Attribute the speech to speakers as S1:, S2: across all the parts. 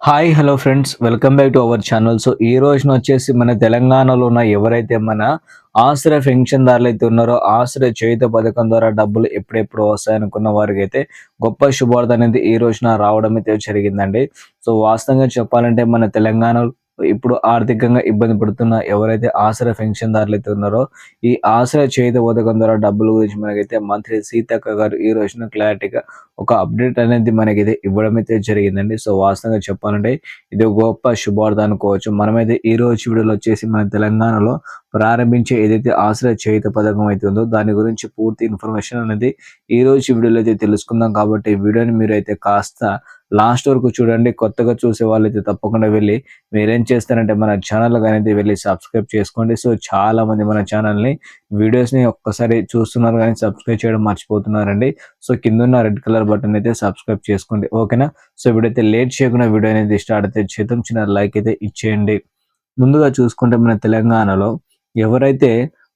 S1: Hi hello friends welcome back to our channel so ఈ రోజున వచ్చేసి మన తెలంగాణలో ఉన్న ఎవరైతే మన ఆశ్రయ పెన్షన్దారులు అయితే ఉన్నారో ఆశ్రయ చేయుత పథకం ద్వారా డబ్బులు ఎప్పుడెప్పుడు వస్తాయనుకున్న వారికి అయితే గొప్ప శుభార్త అనేది ఈ రోజున రావడం అయితే జరిగిందండి. సో వాస్తవంగా చెప్పాలంటే మన తెలంగాణలో ఇప్పుడు ఆర్థికంగా ఇబ్బంది పడుతున్న ఎవరైతే ఆశ్రయ పెన్షన్దారులు అయితే ఉన్నారో ఈ ఆసరా చేత పథకం ద్వారా డబ్బుల గురించి మనకైతే మంత్రి సీతక్క గారు ఈ రోజున క్లారిటీగా ఒక అప్డేట్ అనేది మనకైతే ఇవ్వడం అయితే జరిగిందండి. సో వాస్తవంగా చెప్పాలంటే ఇది గొప్ప శుభార్థం అనుకోవచ్చు. మనమైతే ఈ రోజు వీడియోలో వచ్చేసి మన తెలంగాణలో ప్రారంభించే ఏదైతే ఆశ్రయ చేయుత పథకం అయితే ఉందో దాని గురించి పూర్తి ఇన్ఫర్మేషన్ అనేది ఈ రోజు వీడియోలో అయితే తెలుసుకుందాం. కాబట్టి వీడియోని మీరు అయితే కాస్త లాస్ట్ వరకు చూడండి కొత్తగా చూసే వాళ్ళైతే తప్పకుండా వెళ్ళి మీరేం చేస్తారంటే మన ఛానల్ కానీ వెళ్ళి సబ్స్క్రైబ్ చేసుకోండి. సో చాలా మంది మన ఛానల్ని వీడియోస్ని ఒక్కసారి చూస్తున్నారు కానీ సబ్స్క్రైబ్ చేయడం మర్చిపోతున్నారండి. సో కింద ఉన్న రెడ్ కలర్ బటన్ అయితే సబ్స్క్రైబ్ చేసుకోండి. ఓకేనా? సో ఇప్పుడైతే లేట్ చేయకుండా వీడియో అనేది స్టార్ట్ అయితే చేద్దాం. చిన్న లైక్ అయితే ఇచ్చేయండి. ముందుగా చూసుకుంటే మన తెలంగాణలో ఎవరైతే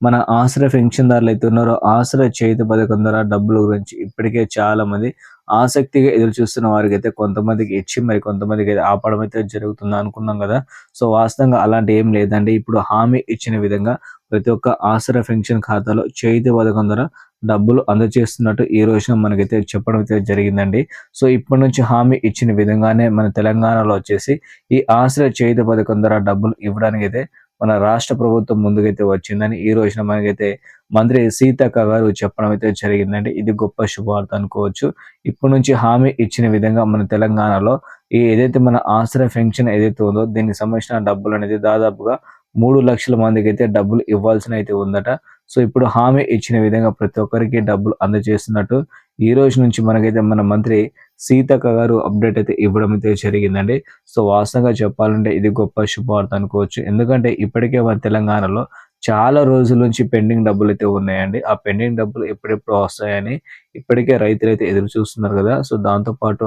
S1: మన ఆశ్రయ పెన్షన్దారులు అయితే ఉన్నారో ఆశ్రయ చేతి పథకం ద్వారా డబ్బుల గురించి ఇప్పటికే చాలా మంది ఆసక్తిగా ఎదురు చూస్తున్న వారికి అయితే కొంతమందికి ఇచ్చి మరి కొంతమందికి అయితే ఆపడం అయితే జరుగుతుంది అనుకున్నాం కదా. సో వాస్తవంగా అలాంటి ఏం లేదండి. ఇప్పుడు హామీ ఇచ్చిన విధంగా ప్రతి ఒక్క ఆశ్రయ పెన్షన్ ఖాతాలో చేతి పథకం ద్వారా డబ్బులు అందజేస్తున్నట్టు ఈ రోజున మనకైతే చెప్పడం అయితే జరిగిందండి. సో ఇప్పటి నుంచి హామీ ఇచ్చిన విధంగానే మన తెలంగాణలో వచ్చేసి ఈ ఆశ్రయ చేతి పథకం ద్వారా డబ్బులు ఇవ్వడానికి అయితే మన రాష్ట్ర ప్రభుత్వం ముందుకైతే వచ్చిందని ఈ రోజున మనకైతే మంత్రి సీతక్క గారు చెప్పడం అయితే జరిగిందండి. ఇది గొప్ప శుభవార్త అనుకోవచ్చు. ఇప్పటి నుంచి హామీ ఇచ్చిన విధంగా మన తెలంగాణలో ఈ ఏదైతే మన ఆశ్రయ పెన్షన్ ఏదైతే ఉందో దీనికి సంబంధించిన డబ్బులు అనేది దాదాపుగా మూడు లక్షల మందికి అయితే డబ్బులు ఇవ్వాల్సిన అయితే ఉందట. సో ఇప్పుడు హామీ ఇచ్చిన విధంగా ప్రతి ఒక్కరికి డబ్బులు అందజేస్తున్నట్టు ఈ రోజు నుంచి మనకైతే మన మంత్రి సీతక్క గారు అప్డేట్ అయితే ఇవ్వడం అయితే జరిగిందండి. సో వాస్తవంగా చెప్పాలంటే ఇది గొప్ప శుభవార్త అనుకోవచ్చు. ఎందుకంటే ఇప్పటికే మన తెలంగాణలో చాలా రోజుల నుంచి పెండింగ్ డబ్బులు అయితే ఉన్నాయండి. ఆ పెండింగ్ డబ్బులు ఎప్పుడెప్పుడు వస్తాయని ఇప్పటికే రైతులు అయితే ఎదురు చూస్తున్నారు కదా. సో దాంతో పాటు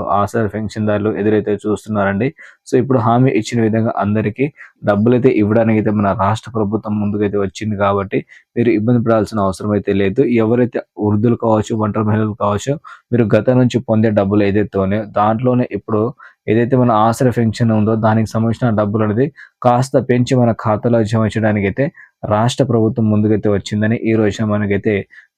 S1: పెన్షన్దారులు ఎదురైతే చూస్తున్నారండి. సో ఇప్పుడు హామీ ఇచ్చిన విధంగా అందరికీ డబ్బులు అయితే ఇవ్వడానికి అయితే మన రాష్ట్ర ప్రభుత్వం ముందుకైతే వచ్చింది కాబట్టి మీరు ఇబ్బంది పడాల్సిన అవసరం అయితే లేదు. ఎవరైతే వృద్ధులు కావచ్చు ఒంటరి మహిళలు కావచ్చు మీరు గత నుంచి పొందే డబ్బులు ఏదైతే ఉన్నాయో దాంట్లోనే ఇప్పుడు ఏదైతే మన ఆశ్రయ పెన్షన్ ఉందో దానికి సంబంధించిన డబ్బులు అనేది కాస్త పెంచి మన ఖాతాలో జమ చేయడానికి అయితే రాష్ట్ర ప్రభుత్వం ముందుకైతే వచ్చిందని ఈ రోజున మనకైతే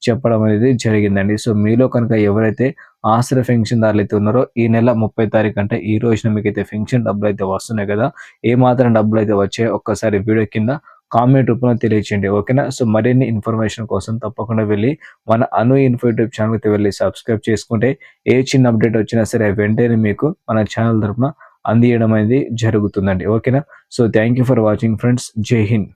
S1: చెప్పడం అనేది జరిగిందండి. సో మీలో కనుక ఎవరైతే ఆశ్రయ పెన్షన్ దారులు అయితే ఉన్నారో ఈ నెల ముప్పై తారీఖు అంటే ఈ రోజున మీకు అయితే పెన్షన్ డబ్బులు అయితే వస్తున్నాయి కదా ఏ మాత్రం డబ్బులు అయితే వచ్చాయో ఒక్కసారి వీడియో కింద కామెంట్ రూపంలో తెలియచేయండి ఓకేనా? సో మరిన్ని ఇన్ఫర్మేషన్ కోసం తప్పకుండా వెళ్ళి మన అను ఇన్ఫో యూట్యూబ్ ఛానల్కి వెళ్ళి సబ్స్క్రైబ్ చేసుకుంటే ఏ చిన్న అప్డేట్ వచ్చినా సరే వెంటనే మీకు మన ఛానల్ తరఫున అందియడం అనేది జరుగుతుందండి ఓకేనా? So thank you for watching friends. జై హింద్.